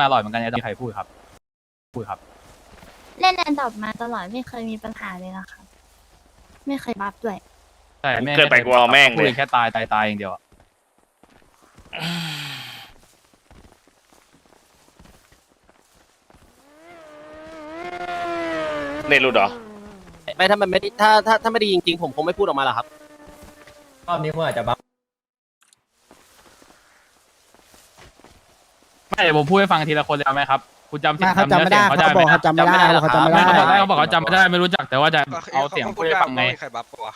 มาอร่อยเหมือนกันไอ้ดอกใครพูดครับ พูดครับ เล่นแอนดอบมาตลอดไม่เคยมีปัญหาเลยนะคะไม่เคยบัฟด้วย ใช่แม่เกิดไปกูเอาแม่งพูเลดยแค่ตายตายตายอย่างเดียวอะเนตรูดเหรอ ไม่ถ้ามันไม่ได้ถ้าถ้าถ้าไม่ได้จริงๆ ผมคงไม่พูดออกมาหรอกครับ รอบนี้คุณอาจจะบัฟ ไม่เดี๋ยวผมพูดให้ฟังทีละคนเลยเอาไหมครับ คุณจำเสียไม่งเขาจำจำเนื้อไม่เสีได้ยงเขาเขาได้ไหมบอกนะเขาจำไม่ได้เขาจำไม่ได้ไม่เขาบอกเขาบอกเขาจำไม่ได้ไม่รู้จักแต่ว่าจะเอาเสียงพูดให้ฟังไงใครบัฟปะวะ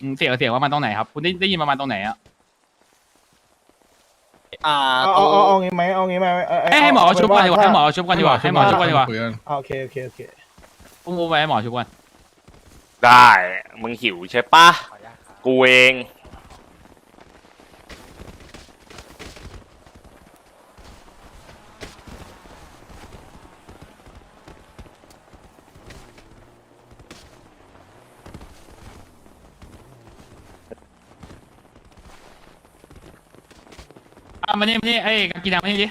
อืมเสียงเสียงว่ามันตรงไหนครับ คุณได้ได้ยินประมาณตรงไหนอะอ่าเอาตรเอางเอาเอางี้ไหมเอางี้ไหมเาให้ให้หมอชุบก่อนดีกว่าให้หมอชุบก่อนดีกว่าให้หมอชุบก่อนดีกว่าเอาโอเคโอเคโอเคอุ้มอุ้มไปให้หมอชุบก่อนได้ มึงหิวใช่ปะกูเอง อะมานี่มานี่ไอ้กากีนังมานี่ดิ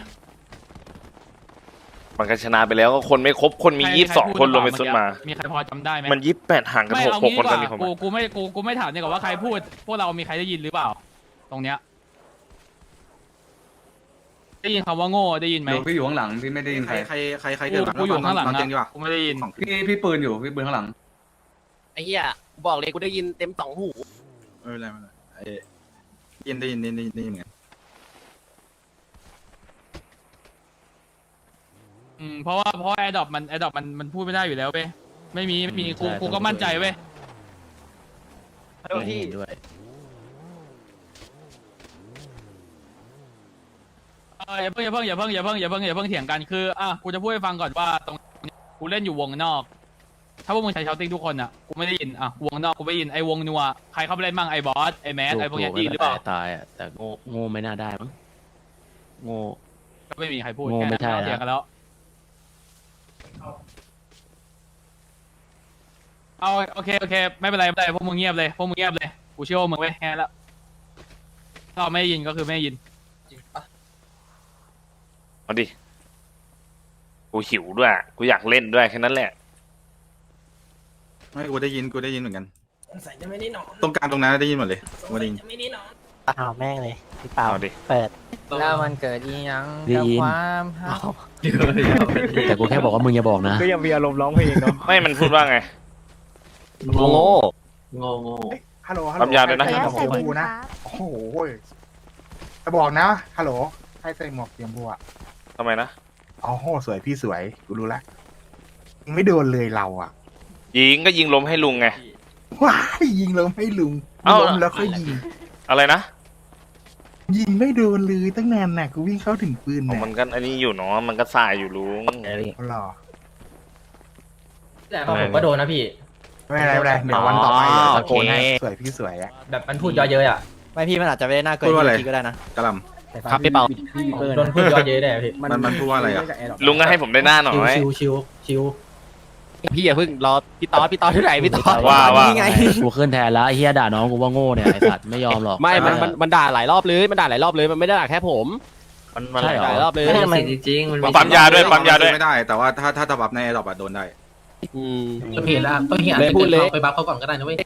มันก็ชนะไปแล้วก็คนไม่ครบคนมีใครยี่สิบสองใพูดคนรวมหเป็นอซุนปมา มีใครพอจำได้ไหมมันยี่สิบแปดห่างกันไม่หกเอาหกงี้คนดีกตอว่านนี้ผมกูกูไม่กูกูไม่ถามดีกว่าว่าใครพูด พวกเรามีใครได้ยินหรือเปล่า ตรงเนี้ยได้ยินคำว่าโง่ได้ยินไหมเดี๋ยวพี่อยู่ข้างหลังพี่ไม่ได้ยินใครใครใครใครกูเกิดกูอยู่ข้างหลังนอนอะเตียงดีกว่ากูไม่ได้ยินพี่พี่ปืนอยู่พี่ปืนข้างหลังไอ้เหี้ยกูบอกเลยกูได้ยินเต็มสองหู ไม่เป็นไรไม่เป็นไรไอ้ได้ยินได้ยินได้ยินได้ยินไง อืมเพราะว่าเพราะแอดดอปมันแอดดอปมันมันพูดไม่ได้อยู่แล้วเว้ยไม่มีไม่มีกูกูก็มั่นใจเว้ยพี่เอออย่าเพิ่งอย่าเพิ่งอย่าเพิ่งอย่าเพิ่งอย่าเพิ่งอย่าเพิ่งเถียงกันคืออะกูจะพูดให้ฟังก่อนว่าตรงนี้กูเล่นอยู่วงนอก ถ้าพวกมึงใช้ชาวติ้งทุกคนอะกูไม่ได้ยินอะวงนอกกูไม่ได้ยินไอ้วงนัวใครเข้าไปเล่นบ้างไอ้บอสไอ้แมสไอ้พวกเนี้ยได้ยินหรือเปล่าตายอะแต่โง่โง่ไม่น่าได้มั้งโง่ก็ไม่มีใครพูดโง่แค่ไม่นั้นใช่เรานะเถียงกันแล้ว เอาโอเคโอเค ไม่เป็นไรไม่เป็นไรพวกมึงเงียบเลยพวกมึงเงียบเลยกูเชื่อว่ามึงเว้ยแค่นั้นละถ้าเราไม่ได้ยินก็คือไม่ได้ยินเอาดิ กูหิวด้วย กูอยากเล่นด้วยแค่นั้นแหละ ไม่กูได้ยินกูได้ยินเหมือนกันใส่จะไม่ได้นอนตรงกลางตรงนั้นได้ยินหมดเลยกูได้ยินจะไม่ได้นอน เอาแม่งเลยพี่เปล่าเอาดิ เปิด แล้วมันเกิดอีหยังได้ยิน ความฮักแต่กูแค่บอกว่ามึงอย่าบอกนะ ก็ยังมีอารมณ์ร้องเพลงเนาะ ไม่มันพูดว่าไง โง่ ฮัลโหลฮัลโหลปั๊มยาด้วยนะใครแล้วใส่แต่หมวกดีชมพูคนะรับโอ้โหจะบอกนะ ฮัลโหลใครใส่หมวกสีชมพูอะทำไมนะ อ๋อโหสวยพี่สวย กูรู้ละยิงไม่โดนเลยเราอะ ยิงก็ยิงล้มให้ลุงไง ว้ายยิงแล้วไม่ลุงเอ้า ล้มแล้วค่อยยิง อะไรนะยิงไม่โดนเลยตั้งนานน่ะกูวิ่งเข้าถึงปืนอ๋อเนี่ยมันก็อันนี้อยู่เนาะมันก็สายอยู่ลุง เอาหรอแต่ผมก็โดนนะพี่ ไม่เป็นไรไม่เป็นไรเดี๋ยววันต่อไปเดี๋ยวตะโกนให้โอเค สวยพี่สวยอะแบบมันพูดเยอะเย้ยอะไม่พี่มันอาจจะไม่ได้น่าเกินพูดว่าอะไร พี่ก็ได้นะกระหลครับพี่เปา โดนพูดเยอะเย้ยได้พี่ำมันมันพูดว่าอะไรอะลุงก็ให้ผมได้หน้าหน่อย ชิวชิวชิวพี่อย่าเพิ่งรอพี่ตอดพี่ตอดที่ไหนพี่ตอดว่าว่า นี่ไง กูขึ้นแทนแล้วไอ้เฮียด่าน้องกูว่าโง่เนี่ยไอ้สัตว์ไม่ยอมหรอก ไม่ มันมันมันด่าหลายรอบเลย มันด่าหลายรอบเลย มันไม่ได้ด่าแค่ผมมันมัน ใช่เหรด่าหลายรออบเลยจริงๆมันปั๊มยาด้วยปั๊มยาด้วย ไม่ได้ แต่ว่าถ้าถ้าถ้าบัฟในดอกอะโดนได้ อืมต้องเห็นแล้วต้องเห็นเลยพูดเลยไปบัฟเขาก่อนก็ได้นะเว้ย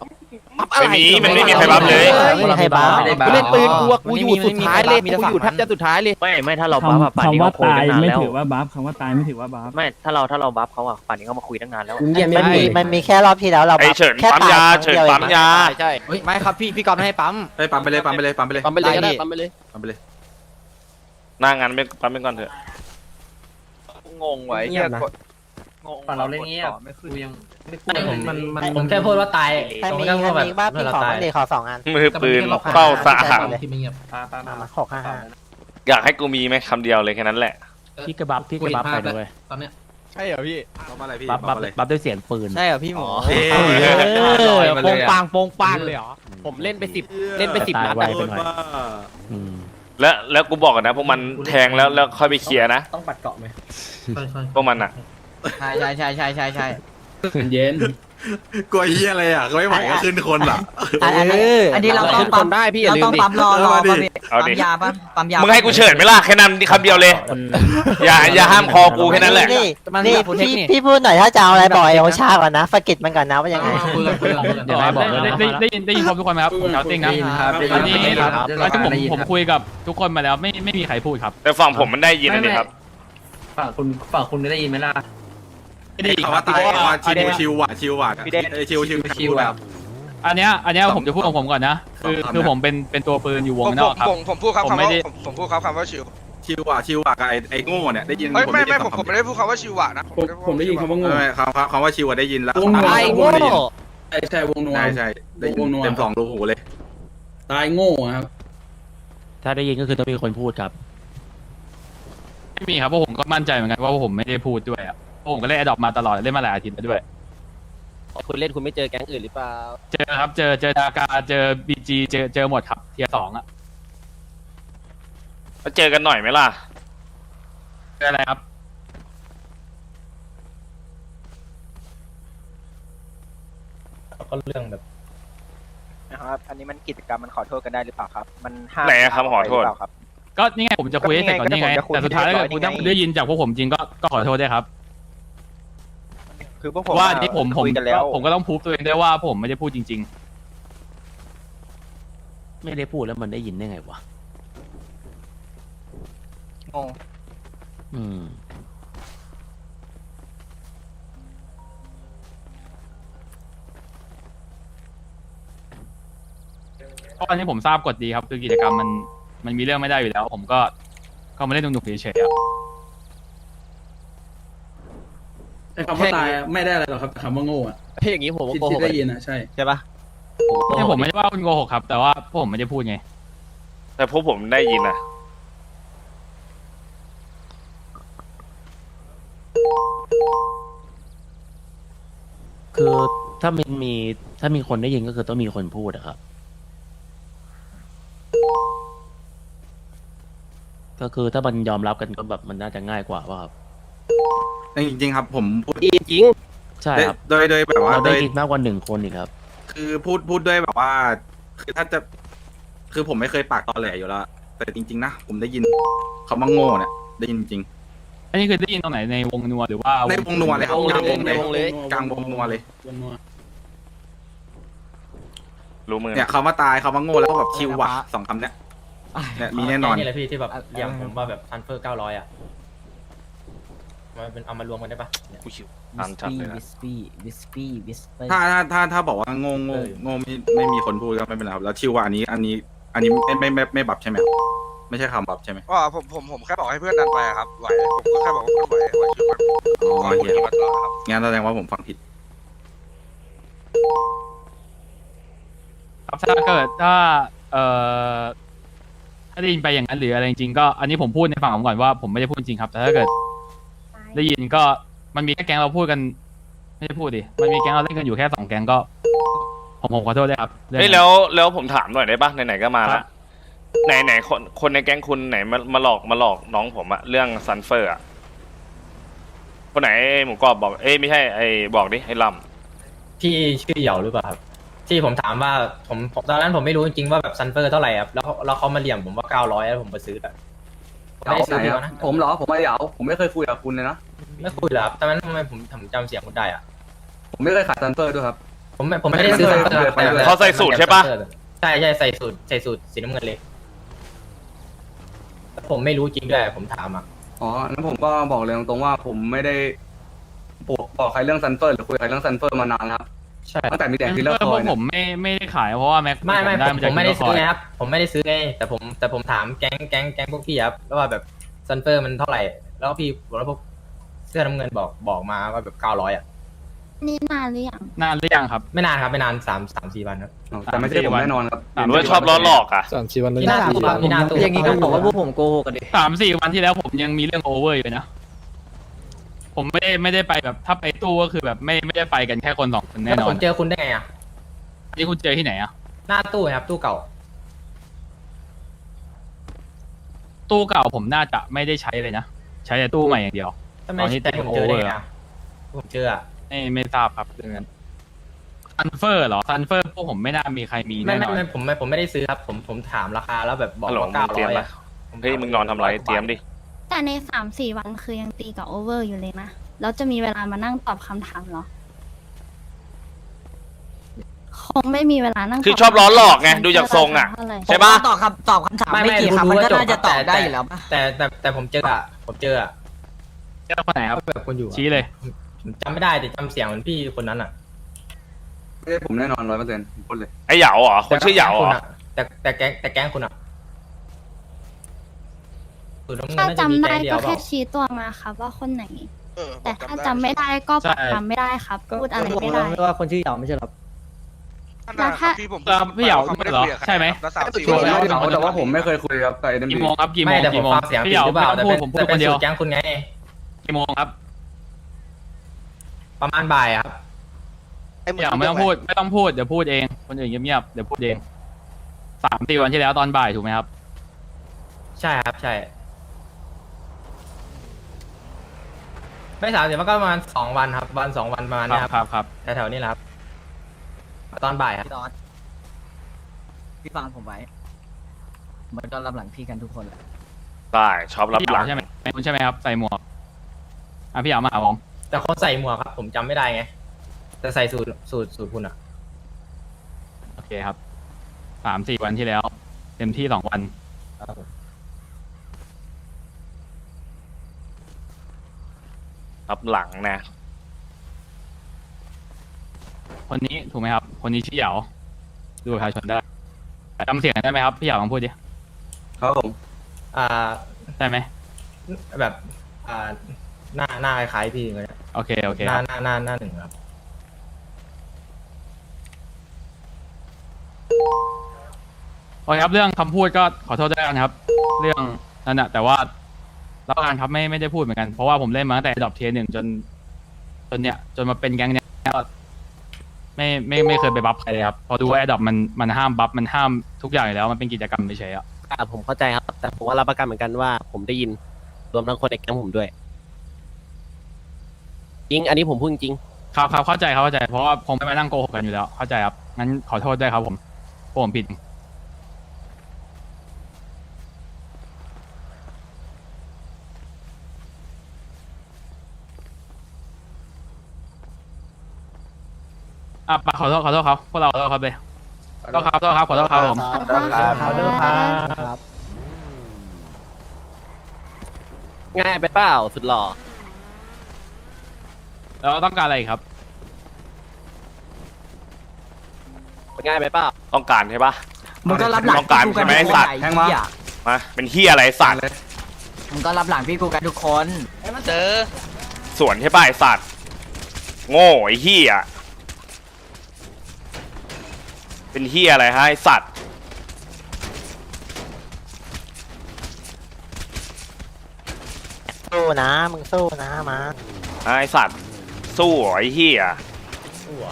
ไม่มีมันไม่มีใครบัฟเลยไม่มีใครบัฟกูเล่นปืนกูอะกูอยู่สุดท้ายเลยกูอยู่แทบจะสุดท้ายเลย ไม่ไม่ถ้าเราบัฟอะป่านนี้เขาคุยตั้งนานแล้วบัฟคำว่าตายไม่ถือว่าบัฟไม่ถ้าเราถ้าเราบัฟเขาอะป่านนี้เขามาคุยตั้งนานแล้วมันมีมันมีแค่รอบที่แล้วเราไอ้เฉินแค่ปั๊มยาตครั้งเฉินดีวปั๊มองยา ใช่ไม่ครับพี่พี่กอล์ฟไม่ให้ปั๊มเฮ้ยปั๊มไปเลยปั๊มไปเลยปั๊มไปเลยปั๊มไปเลยก็ได้ปั๊มไปเลย ปั๊มไปเลย หน้างานไม่ปั๊มเป็นก่อนเถอะ งงไว้เงียบนะ ฝั่งเราเล่นเงียบกูยังผมมันมัน ผมแค่พูดว่าตายใครมีผมใครแค่พูดแบบมีบ้าพี่ขอบ้างดิขอสองอัน มือปืนเป้าสาหางที่ไม่เงียบมามาหกห้าห้าอยากให้กูมีไหมคำเดียวเลยแค่นั้นแหละ พี่กระบัฟพี่กระบัฟไปด้วยตอนเนี้ยใช่เหรอพี่บัฟอะไรพี่บัฟบับัฟฟอะไรบัฟด้วยเสียงปืนใช่เหรอพี่หมอเอ้ยเออมาโปเลงยอะปางโปงปางเลยเหรอ ผมเล่นไปสิบ เล่นไปสิบนัด ตายอะไวไปหน่อยอืมแล้วแล้วกูบอกก่อนนะ พวกมันแทงแล้วแล้วค่อยไปเคลียร์นะ ต้องปัดเกาะไหมใช่ใช่พวกมันอะ ใช่ใช่ใช่ใช่ใช่ใช่ เย็น กลัวเฮียอะไรอะก็ไม่ไหวก็ขึ้นคนล่ะ อันอันนี้อันนี้เราต้องขึ้นคปั๊มนได้พี่อย่าเราลืมต้องดิ ปั๊มรอรอเอาดิปั๊มเอาปั๊ดิ มยาปั๊มปั๊มยามึมึงให้กูเฉิดไหมล่ะแค่นั้นคำเดียวเลยมันอย่าอย่าห้ามคอกูแค่นั้นแหละนี่มันนี่โปรเทคพี่นี่พี่พูดหน่อยถ้าจะเอาอะไรบอกไอ้โอชาก่อนนะสะกิดมันก่อนนะว่ายังไงคุยกันคุยกันคุยกันเดี๋ยวให้บอกได้ได้ได้ได้ยินได้ยินครบทุกคนไหมครับผมชาวติ้งนะได้ยินครับอันนี้ได้ยินครับแล้วที่ผมผมคุยกับทุกคนมาแล้วไม่ไม่มีใครพูดครับแต่ฝั่งผมมันได้ยินอันนี้ครับ ฝั่งคุณฝั่งคุณได้ยินไหมล่ะไม่ได้ยินเขาครัว่าบตายเพราะว่าว่าอันชิเนี้วยชิวอะชิวอะเออชิวชิวชิวอะอันเนี้ยอันเนี้ยผมจะพูดของผมก่อนนะ คือครับคือผมเป็นเป็นตัวปืนอยู่วผงมนอกครับผมผมพูดครับผมคำไม่ว่าได้ผมผมพูดครับคำว่าชิวชิวอะชิวอะกับไอ้ไอ้โง่เนี่ยได้ยินเฮ้ยไม่ไม่ด้ผมผมไม่ได้พูดคำว่าชิวอะนะผมผมได้ยินคำว่าโง่ไม่ไม่คำคำว่าชิวอะได้ยินแล้ววงนัวไอ้โง่ได้ยินใช่ใช่วงนัวใช่ใช่ได้ยินวงนัวเต็มสองรูหูเลยตายโง่ครับถ้าได้ยินก็คือต้องมีคนพูดครับไม่มีครับเพราะผมก็มั่นใจเหมือนกันว่าผมไม่ได้พูดด้วยอะเพราะ ผมก็เล่นอดอปมาตลอดเล่นมาหลายอาทิตย์แล้วด้วย คุณเล่นคุณไม่เจอแก๊งอื่นหรือเปล่า เจอครับเจอเจอดากาเจอบีจีเจอเจอหมดครับเทียสองอะมาเจอกันหน่อยไหมล่ะ เจออะไรครับ ก็เรื่องแบบนะครับอันนี้มันกิจกรรมมันขอโทษกันได้หรือเปล่าครับ มันห้ามไหนอะครับขอโทษ หรืเปล่าครับ ก็นี่ไงผมจะคุยให้เสร็จก่อนนี่ไงก็นี่ไงก็แต่สุดท้ายแล้วผมเกิดจะคุยคุณให้ถ้าเรียบร้อยคุณได้ยินจากพวกผมจริงก็ก็ขอโทษด้วยครับ คือพวกเพผมราะว่าที่ผมผมคุยกันแล้วผมก็ต้องพูดตัวเองด้วยว่าผมไม่ได้พูดจริง ไม่ได้พูดแล้วมันได้ยินได้ไงวะ งงอืม ๆ เพราะอันนี้ผมทราบกฎดีครับคือกิจกรรมมันมันมีเรื่องไม่ได้อยู่แล้ว ผมก็ก็มาเล่นหนุกๆเฉยๆอะ ไอ้คำว่าตายอะไม่ได้อะไรหรอกครับแต่คำว่าโง่อะถ้าอย่างนี้ผมก็ที่โกหที่กได้ยินอะใช่ ใช่ปะนี่ผมไม่ได้ว่าคุณโกหกครับ แต่ว่าพวกผมไม่ได้พูดไง แต่พวกผมได้ยินนะคือถ้ามันมีถ้ามีคนได้ยินก็คือต้องมีคนพูดอะครับ ก็คือถ้ามันยอมรับกันก็แบบมันน่าจะง่ายกว่าว่าครับ จริงๆครับผมพูดจริงใช่ครับโดยโดยแบบว่าเราโดได้ยยินมากกว่าหนึ่งคนอีกครับ คือพูดพูดด้วยแบบว่า คือถ้าจะคือผมไม่เคยปากตอแหลอยู่แล้ว แต่จริง ๆ นะผมได้ยินคำว่าโง่เนี่ยได้ยินจริง อันนี้คือได้ยินตรงไหนในวงนัวหรือว่าในวงนัวเลยครับวงกลางวงในเลยวงเลยกลางวงนัวเลย วงนัวรู้มือเนี่ยคำว่าตายคำว่าโง่แล้วก็แบบชิวว่ะสองคำเนี้ยเนี่ยมีแน่นอน นี่แหละพี่ที่แบบอย่างผมว่าแบบทันเฟอร์เก้าร้อยอะ มันเป็นเอามารวมกันได้ปะเนี่ยกูหิวตามจัดเลยนะวิสปี้วิสปี้วิสปี้ถ้าถ้าถ้าถ้าบอกว่าโง่โง่เออโง่ไม่ไม่มีคนพูดก็ไม่เป็นไรครับแล้วชิวว่าอันนี้อันนี้อันนี้ไม่ไม่ไม่ไม่บับใช่ไหมครับไม่ใช่คำบับใช่ไหมว่าผมผมผมแค่บอกให้เพื่อนดันไปอะครับไหวผมก็แค่บอกว่าเพื่อนไหวไหวชิวมันอ๋อก็คุยเหี้ยกันมาตลอดครับงั้นแสดงว่าผมฟังผิดครับถ้าเกิดถ้าเอ่อถ้าได้ยินไปอย่างนั้นหรืออะไรจริงๆก็อันนี้ผมพูดในฝั่งผมก่อนว่าผมไม่ได้พูดจริงครับ แต่ถ้าเกิด ได้ยินก็มันมีแค่แก๊งเราพูดกัน ไม่ได้พูดดิมันมีแก๊งเราเล่นกันอยู่แค่สองแก๊งก็ผมผมขอโทษด้วยครับรื่องเฮ้ยนั้นแล้วแล้วผมถามหน่อยได้ปะไหนๆก็มาครัละบไหนไหนคนคนในแก๊งคุณไหนมามาหลอกมาหลอกน้องผมอะเรื่องซันเฟอร์อะคนไหนไอ้หมูกรอบบอกเอ้ยไม่ใช่ไอ้บอกดิไอ้ลพี่ชื่อเหยาหรือเปล่าครับที่ผมถามว่าผมผมตอนนั้นผมไม่รู้จริงๆว่าแบบซันเฟอร์เท่าไหร่ครับแล้วเขาแล้วเขามาเหลี่ยมผมว่าเก้าร้อยแล้วผมไปซื้อแบบผมไม่ได้ซื้อพี่เขานะผมเหรอผมไม่เหยาผมไม่เคยคุยกับคุณเลยนะ ไม่คุยแล้วครับตอนนั้นทำไมผมผมจำเสียงคุณได้อะผมไม่เคยขายซันเฟอร์ด้วยครับ ผมไม่ผมไม่ได้ซื้อซันเฟอร์ไม่เคยแต่ำเขาใส่สูตรใช่ปะ ใช่ใช่ใส่สูตรใส่สูตรสีน้ำเงินเลยแต่ผมไม่รู้จริงด้วยผมถามอะ อ๋อนั้นผมก็บอกเลยตรงๆว่าผมไม่ได้บอกบอกใครเรื่องซันเฟอร์หรือคุยกับใครเรื่องซันเฟอร์มานานแล้วครับใช่ ตั้งแต่มีแต่ทีเอละอคพอวยกเนี่ผยมไม่ไม่ได้ขายเพราะว่าแม็กไม่ไม่ผผมจาก ผมไม่ได้คิซื้อร์ไงคยครับผมไม่ได้ซื้อไงแต่ผมแต่ผมถามแก๊งแก๊งแก๊งพวกพี่ครับแล้วว่าแบบซันเฟอร์มันเท่าไหร่ แล้วพี่แล้วพวก เสื้อน้ำเงินบอกบอกมาว่าแบบเก้าร้อยอะ นี่นานหรือยังนานหรือยังครับ ไม่นานครับไม่นานสามสามสี่วันครับ แต่ไม่ใช่ผมแน่นอนครับสามหรือว่าชอบล้อหลอกอะสามสี่วันพี่หน้าตู้ครับพี่หน้าตู้อย่างนี้ก็บอกว่าพวกผมโกหกกันดิสามสี่วันที่แล้วผมยังมีเรื่องโอเวอร์อยู่เลยนะ ผมไม่ได้ไม่ได้ไปแบบถ้าไปตู้ก็คือแบบไม่ไม่ได้ไปกันแค่คนสองคนแน่แล้วนอผนมเจอคุณได้ไงอะ นี่คุณเจอที่ไหนอะหน้าตู้ครับตู้เก่า ตู้เก่าผมน่าจะไม่ได้ใช้เลยนะ ใช้แต่ตู้ใหม่อย่างเดียว ทำไมตอนที่แต่ผมเจอได้ไง อะผมเจออะไม่ไม่ทราบครับเรื่องนั้นซันเฟอร์เหรอซันเฟอร์พวกผมไม่น่ามีใครมีไม่แน่ไม่นอน ไม่ผมไม่ผมไม่ได้ซื้อครับ ผมผมถามราคาแล้วแบบบอกฮัลโหลว่ามึเก้างเตรีร้ยมอยปะเฮ้ยมึงนอนทำไรเตรียมดิแต่ในสามสี่วันคือยังตีกับโอเวอร์อยู่เลยนะ แล้วจะมีเวลามานั่งตอบคำถามเหรอ คงไม่มีเวลานั่งคือตชอบล้อหลอกไงดูจากทรงอะ เท่าไหร่ใช่ปะ ตอบคำตอบคำถามไม่ไม่ไม่กี่รู้คำมันว่าก็จบน่าจะตอบได้อยู่แล้วปะแต่แต่แต่ผมเจออะผมเจออะ เจ้าคนไหนครับแบบคนอยู่อะชี้เลยผมจำไม่ได้แต่จำเสียงเหมือนพี่คนนั้นอะไม่ใช่ผมแน่นอนร้อยเปอร์เซ็นต์ผมพูดเลย ไอ้เหยาเหรอ คนชื่อเหยาเหรอ แต่แต่แก๊งแต่แก๊งคุณอะสูตรน้ำเงินถ้าน่าจะจำมีได้แก๊งเดียก็วเปแค่ล่าชี้ตัวมาครับว่าคนไหน เออแต่ผถ้าด้จำไม่ได้ก็ใช่ปากคำไม่ได้ครับ พูดอะไรไม่ได้ ว่าคนชื่อเหยาไม่ใช่หรอนั่นน่ะครับที่ผมเออพี่เหยาเขาไม่ได้เหรอคุยกับใครใช่ไหม แล้วสามสี่ชัวร์วันแล้แล้ววแต่ว่าผมไม่เคยคุยครับกับเอ็มกี่โมงครับกี่โมไม่งแต่ผมกี่โมงฟังเสียงพี่ผิเหดยาหรือเปไม่ล่าต้องแต่พูดเป็นผมพูดแต่คเป็นนเดียสูว ตรแก๊งคุณไง กี่โมงครับประมาณบ่ายอะครับพี่เหยาไม่ต้องพูดไม่ต้องพูดเดี๋ยวพูดเองคนอื่นเงียบๆเดี๋ยวพูดเองสามสี่วันที่แล้วตอนบ่ายถูกไหมครับ ใช่ครับ ใช่ ไม่สามเดี๋ยวมันก็ประมาณสองวันครับ วันสองวันประมาณคเนี้รัยบครับครับครับแถวๆนี้แหละครับ ตอนบ่ายครับพี่ดอนพี่ฟังผมไว้ มันก็รับหลังพี่กันทุกคนแหละ ได้ชอบรับพี่หเหลัยางใช่ไหมคุณใช่ไหมครับใส่หมวก อะพี่เหยามาหาผมแต่คนใส่หมวกครับ ผมจำไม่ได้ไง แต่ใส่สูตรสูตรสูตรคุณอะโอเคครับสามสี่วันที่แล้ว เต็มที่สองวันรับหลังนะ คนนี้ถูกไหมครับ คนนี้ชื่อเหยาดูประชาชนได้จำเสียงได้ไหมครับพี่เหยาลองพูดดิครับผมอ่า ได้ไหมแบบ อ่า หน้าหน้าคล้ายๆพี่เลยนะโอเค โอเคหคน้ารับหน้าหน้าหน้าหนึ่งครับ โอเคครับ เรื่องคำพูดก็ขอโทษด้วยกันครับ เรื่องนั่นแหะแต่ว่ารับการครับไม่ไม่ได้พูดเหมือนกัน เพราะว่าผมเล่นมาตั้งแต่ดรอปเทียหนึ่งจน จนเนี้ยจนมาเป็นแก๊งเนี้ยก็ไม่ไม่ไม่เคยไปบัฟใครเลยครับพอดูว่าแอดดอปมันมันห้ามบัฟมันห้ามทุกอย่างอยู่แล้วมันเป็นกิจกรรมเฉยๆอะ อ่าผมเข้าใจครับ แต่ผมว่ารับประกันเหมือนกันว่าผมได้ยินรวมทั้งคนในแก๊งผมด้วย จริง อันนี้ผมพูดจริง ครับครับเข้าใจครับเข้าใจเพราะว่าผมไม่มานั่งโกหกกันอยู่แล้ว เข้าใจครับงั้นขอโทษด้วยครับผมเพราะผมผิด อะปะขอโทษขอโทษครับพวกเราขอโทษครับเลยขอโทษครับขอโทษครับขอโทษครับผม ขอโทษครับ ขอโทษครับ ง่ายไปเปล่าสุดหล่อ แล้วต้องการอะไรอีกครับ ง่ายไปเปล่าต้องการใช่ปะ มึงก็รับหลังต้องการพี่ใช่ไหมไอ้สัตว์ แทงมามาเป็นเฮียอะไรสัตว์มึงก็รับหลังพี่กูกันทุกคน เจอสวนใช่ปะไอ้สัตว์โง่ไอ้เฮียเป็นเฮียอะไรฮะไอ้สัตว์สู้นะ มึงสู้นะมาไอ้สัตว์ สู้เหรอไอ้เฮียหัว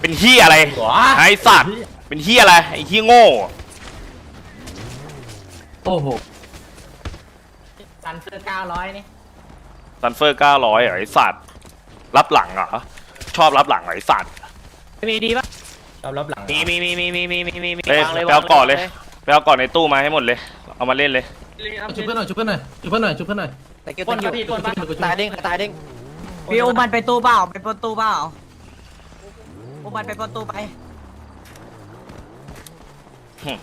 เป็นเฮียอะไรหัวไอ้สัตว์ เป็นเฮียอะไร ไอ้เฮียโง่ โอ้โหซันเฟอร์เก้าร้อยนี่ซันเฟอร์เก้าร้อยไอ้สัตว์ รับหลังเหรอ ชอบรับหลังเหรอไอ้สัตว์ มีดีปะรับรับหลังมีมีมีมีมีมีมีมีมีเฮ้ยไปเอาก่อนเลย ไปเอาก่อนในตู้มาให้หมดเลย เอามาเล่นเลย ชุบเพื่อนหน่อยชุบเพื่อนหน่อยชุบเพื่อนหน่อยชุบเพื่อนหน่อยแต่เกี่ยวกับพี่ตายเด้งตายเด้ง พี่อุ้มมันไปตู้เปล่าไปประตูเปล่าอุ้มมันไปประตูไปหึ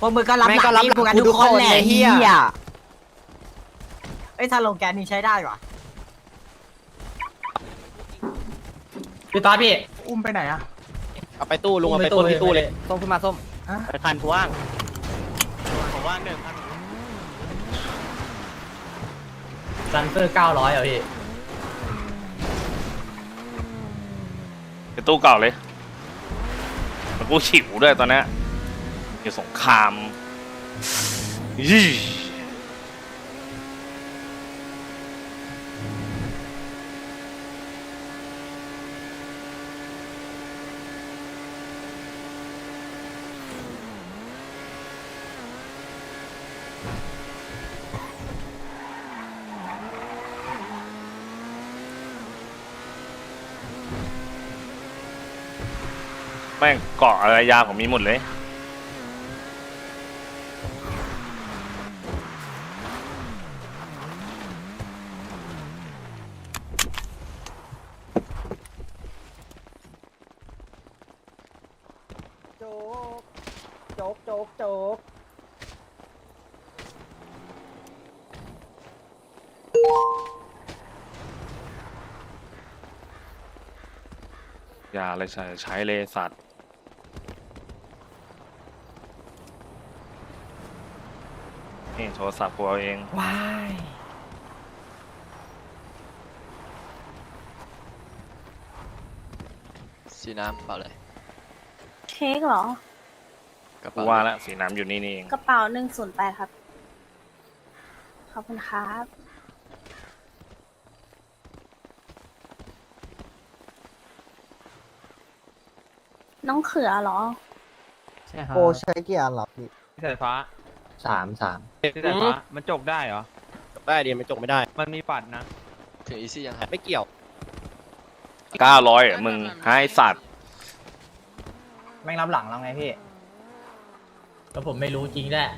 พวกมึงก็รับหลังพี่กูกันทุกคนแหละเฮียไอ้ยถ้าลงแกนนี่ใช้ได้ปะพี่ตาพี่อุ้มไปไหนอะเอาไปตู้ลุงเอาไปตู้ตู้ที่ตู้เลย ส้มขึ้นมาส้ม ไปคันกูว่างผมว่างหนึ่งคัน ซันเฟอร์เก้าร้อยเหรอพี่ในตู้เก่าเลยแล้วกูฉิวด้วยตอนเนี้ยอยู่สงครามยี่ แม่งเกาะอะไรยาผมมีหมดเลย โจ๊ก โจ๊ก โจ๊ก โจ๊ก ยาอะไรใช้ใช้เลยสัตว์ โทรศัพท์กูเอาเองว้ายสีน้ำเปล่าเลยเค้กเหรอ กระกูเป๋าว่าแล้วสีน้ำอยู่นี่นี่เองกระเป๋าหนึ่งศูนย์แปดครับ ขอบคุณครับ น้องเขือเหรอ ใช่ครับโปใช้กี่อันหรอพี่สายฟ้า สามสามสายฟ้ามันจกได้เหรอได้เดียไม่จกไม่ได้ มันมีปัดนะ ถึงอีซี่ยังไงไม่เกี่ยว เก้าร้อยอะมึงให้สัตว์แม่งรับหลังเราไงพี่แล้วผมไม่รู้จริงแหละ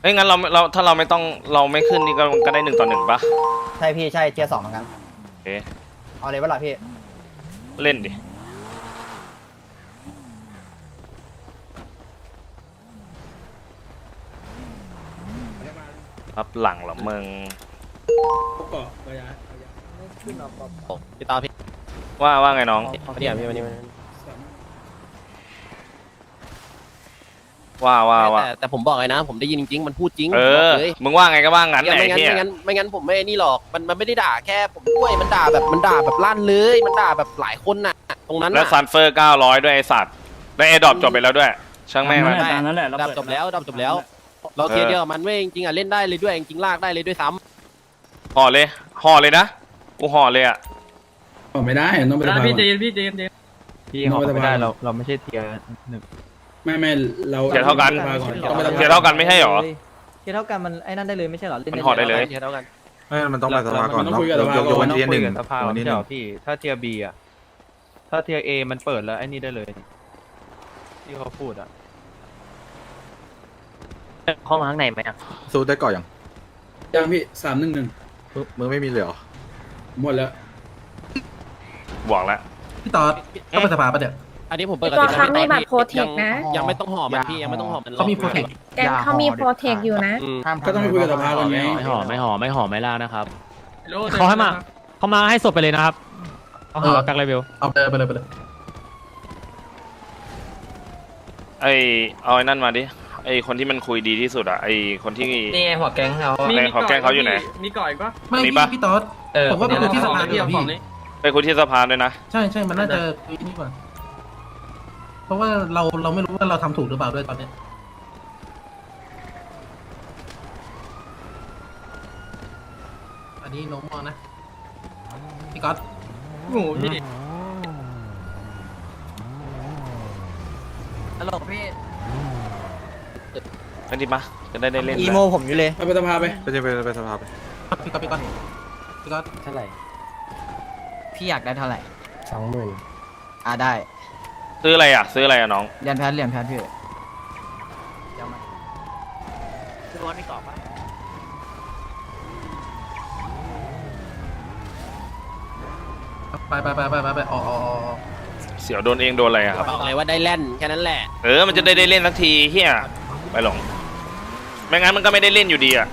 เอ้ยงั้นเราเราถ้าเราไม่ต้องเราไม่ขึ้นนี่ก็ก็ได้หนึ่งต่อหนึ่งปะใช่พี่ใช่เทียร์สองเหมือนกันโอเคเอาเลยเวลาพี่เล่นดิ รับหลังเหรอมึงพี่ตาพี่ว่าว่าไงน้อง มาเนี่ยพี่มานี่มาว่าว่าว่าแต่แต่ผมบอกเลยนะ ผมได้ยินจริงๆมันพูดจริงเออบอกเลยมึงว่าไงก็ว่างั้นไหนไม่งั้นเฮียไม่งั้นไม่งั้นผมไม่นี่หรอกมันมันไม่ได้ด่าแค่ผมด้วยมันด่าแบบมันด่าแบบลั่นเลย มันด่าแบบหลายคนน่ะ ตรงนั้นแล้วน่ะ ซันเฟอร์เก้าร้อยด้วยไอสัตว์แล้วไอดอปจบไปแล้วด้วย ช่างแม่งมัน ตามนั้นแหละดับจบแล้วดับจบแล้ว เราเทียร์เดียวกับมันเว้ยจริงๆอะเล่นได้เลยด้วยจริงๆลากได้เลยด้วยซ้ห่อเลยห่อเลยนะกูห่อเลยอะไม่ได้ต้องไปพี่เจนพี่เจนเจนพี่เขาไม่ได้เราเราไม่ใช่เทียร์หนึ่งไม่ไม่เราเทียร์เท่ากันต้องไปเทียร์เท่ากันไม่ใช่หรอ เทียร์เท่ากันมันไอ้นั่นได้เลยไม่ใช่หรอมันห่อได้เลย เทียร์เท่ากันไม่มันต้องไปสภาก่อนต้องคุยกับสภาก่อนวันที่หนึ่งสภาวันที่หเดีนึ่ยงวพี่ ถ้าเทียร์บีอะถ้าเทียร์เอมันเปิดแล้วไอ้นี่ได้เลย ที่เขาพูดอะ เข้ามาข้างในไหมอะสู้ได้ก่อนยังยังพี่สามหนึ่งหนึ่งมึงมึงไม่มีเลยเหรอหมดแล้วบอกแล้วพี่ตอดเข้าไปสภาปะเดี๋ยวอันนี้ผมเปิดตัวเขามีบัตรยัง Protect นะ ยังไม่ต้องห่อมันพี่ยังไม่ต้องห่อมันเขามีโปรเทคแกงเขามีโปรเทคอยู่นะอืมห้ามก็ต้องไปคุยกับสภาก่อนไงไม่ห่อไม่ห่อไม่ห่อไม่ล่านะครับเขาให้มาเขามาให้ศพไปเลยนะครับเขาหากักเลเวลเอาไปเลยไปเลยไปเลยไอเอาไอ้นั่นมาดิ ไอคนที่มันคุยดีที่สุดอะไอคนที่ นี่หัวแก๊งเขาไหนขอแกล้งเขาอยู่ไหน มีก่อยปะมีปะ พี่ตอด เออผมว่าเป็นที่สภาเทียร์ฝั่งนี้ไปคุยที่สภาด้วยนะใช่ใช่มันน่าจะคุยนี่กว่า เพราะว่าเราเราไม่รู้ว่าเราทำถูกหรือเปล่าด้วยตอนเนี้ยอันนี้โน้มมองนะพี่ก๊อตโอ้พี่ฮัลโหลพี่ นั่นดิมาจะได้ได้เล่นอีโมผมอยู่เลยไปไปสภาไปไปจะไปไปสภาไปพี่ก๊อตพี่ก๊อตพี่ก๊อตเท่าไหร่ พี่อยากได้เท่าไหร่สองหมื่นอ่าได้ ซื้ออะไรอะ ซื้ออะไรอะน้องเรียนแพทเรียนแพทพี่เดี๋ยวมาพี่บอลไม่ตอบปะไปไปไปไปไปไปออกออกออกเสียวโดนเองโดนอะไรอะครับบอกเลยว่าได้แล่นแค่นั้นแหละ เออ มันจะได้ได้เล่นสักทีเฮีย ไปหลง ไม่งั้นมันก็ไม่ได้เล่นอยู่ดีอะ